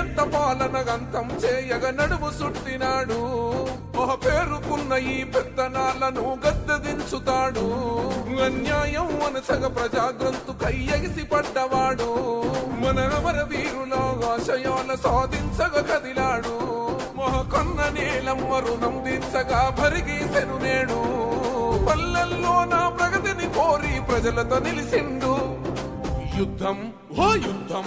ఎంత పాలనగంతం చేయగ నడుము సుట్టినాడు? ఒక పేరుకున్న ఈ పెత్తనాలను గద్దదించుతాడు అన్యాయం అనసగ ప్రజాగ్రంతు కయ్యగిసి పడ్డవాడు. మన అమర వీరుల ఆశయాల సాధించగ కదిలాడు. మొహకొన్న నీలమ్మ రుణం దించగా భరిగీసెను నేడు. పల్లెల్లో నా ప్రగతిని కోరి ప్రజలతో నిలిసిండు. యుద్ధం ఓ యుద్ధం.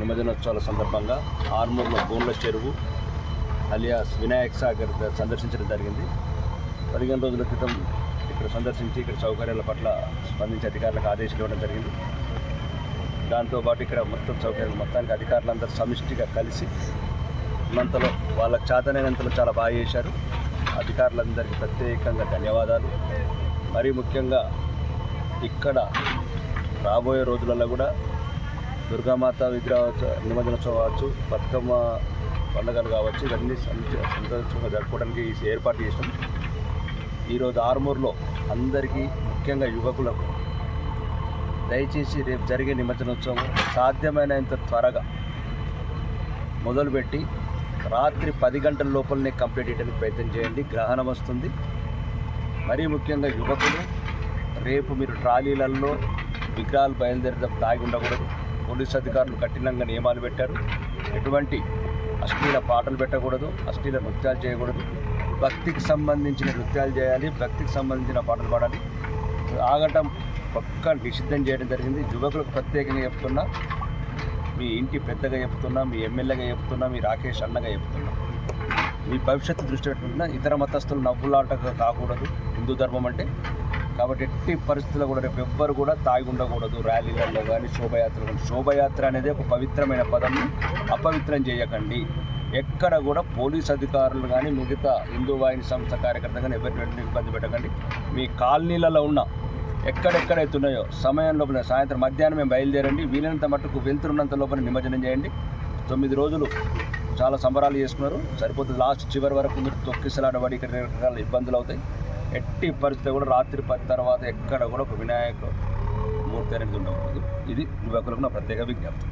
నిమజ్జనోత్సవాల సందర్భంగా ఆర్మూర్లో బోన్ల చెరువు అలియాస్ వినాయక్ సాగర్ సందర్శించడం జరిగింది. పదిహేను రోజుల క్రితం ఇక్కడ సందర్శించి ఇక్కడ సౌకర్యాల పట్ల స్పందించి అధికారులకు ఆదేశాలు ఇవ్వడం జరిగింది. దాంతోపాటు ఇక్కడ మొత్తం సౌకర్యాలు మొత్తానికి అధికారులందరూ సమిష్టిగా కలిసి ఉన్నంతలో వాళ్ళకు చేతనైనంతలో చాలా బాగా చేశారు. అధికారులందరికీ ప్రత్యేకంగా ధన్యవాదాలు. మరీ ముఖ్యంగా ఇక్కడ రాబోయే రోజులలో కూడా దుర్గామాత విగ్రహ నిమజ్జనోత్సవం కావచ్చు బతుకమ్మ పండుగలు కావచ్చు ఇవన్నీ సంతోషంగా జరుపుకోవడానికి ఏర్పాటు చేసాం ఈరోజు ఆర్మూర్లో అందరికీ ముఖ్యంగా యువకులకు దయచేసి రేపు జరిగే నిమజ్జనోత్సవం సాధ్యమైనంత త్వరగా మొదలుపెట్టి రాత్రి పది గంటల లోపలనే కంప్లీట్ చేయడానికి ప్రయత్నం చేయండి. గ్రహణం వస్తుంది. మరీ ముఖ్యంగా యువకులు రేపు మీరు ట్రాలీలలో విగ్రహాలు బయలుదేరడం దాగి ఉండకూడదు. పోలీస్ అధికారులు కఠినంగా నియమాలు పెట్టారు. ఎటువంటి అశ్లీల పాటలు పెట్టకూడదు అశ్లీల నృత్యాలు చేయకూడదు. భక్తికి సంబంధించిన నృత్యాలు చేయాలి భక్తికి సంబంధించిన పాటలు పాడాలి. ఆగటం పక్క నిషిద్ధం చేయడం జరిగింది. యువకులకు ప్రత్యేకంగా చెప్తున్నా మీ ఇంటి పెద్దగా చెప్తున్నా మీ ఎమ్మెల్యేగా చెప్తున్నా మీ రాకేష్ అన్నగా చెప్తున్నా. మీ భవిష్యత్తు దృష్టి పెట్టుకుంటున్నా ఇతర మతస్థులు నవ్వులాటగా కాకూడదు. హిందూ ధర్మం అంటే కాబట్టి ఎట్టి పరిస్థితుల్లో కూడా రేపు ఎవ్వరు కూడా తాగి ఉండకూడదు ర్యాలీలలో కానీ శోభయాత్రలు కానీ శోభయాత్ర అనేది ఒక పవిత్రమైన పదం అపవిత్రం చేయకండి. ఎక్కడ కూడా పోలీస్ అధికారులు కానీ మిగతా హిందూ వాహిని సంస్థ కార్యకర్త కానీ ఎవరిని ఇబ్బంది పెట్టకండి. మీ కాలనీలలో ఉన్న ఎక్కడెక్కడైతే ఉన్నాయో సమయం లోపల సాయంత్రం మధ్యాహ్నం మేము బయలుదేరండి. వీలైనంత మట్టుకు వెళ్తున్నంత లోపల నిమజ్జనం చేయండి. తొమ్మిది రోజులు చాలా సంబరాలు చేసుకున్నారు. సరిపోతుంది లాస్ట్ చివరి వరకు మీరు తొక్కిసలాడబడి ఇక్కడ రకరకాల ఇబ్బందులు అవుతాయి ఎట్టి పరిస్థితి కూడా రాత్రి పది తర్వాత ఎక్కడ కూడా ఒక వినాయక మూర్తి అనేది ఉండకూడదు. ఇది యువకులకు నా ప్రత్యేక విజ్ఞప్తి.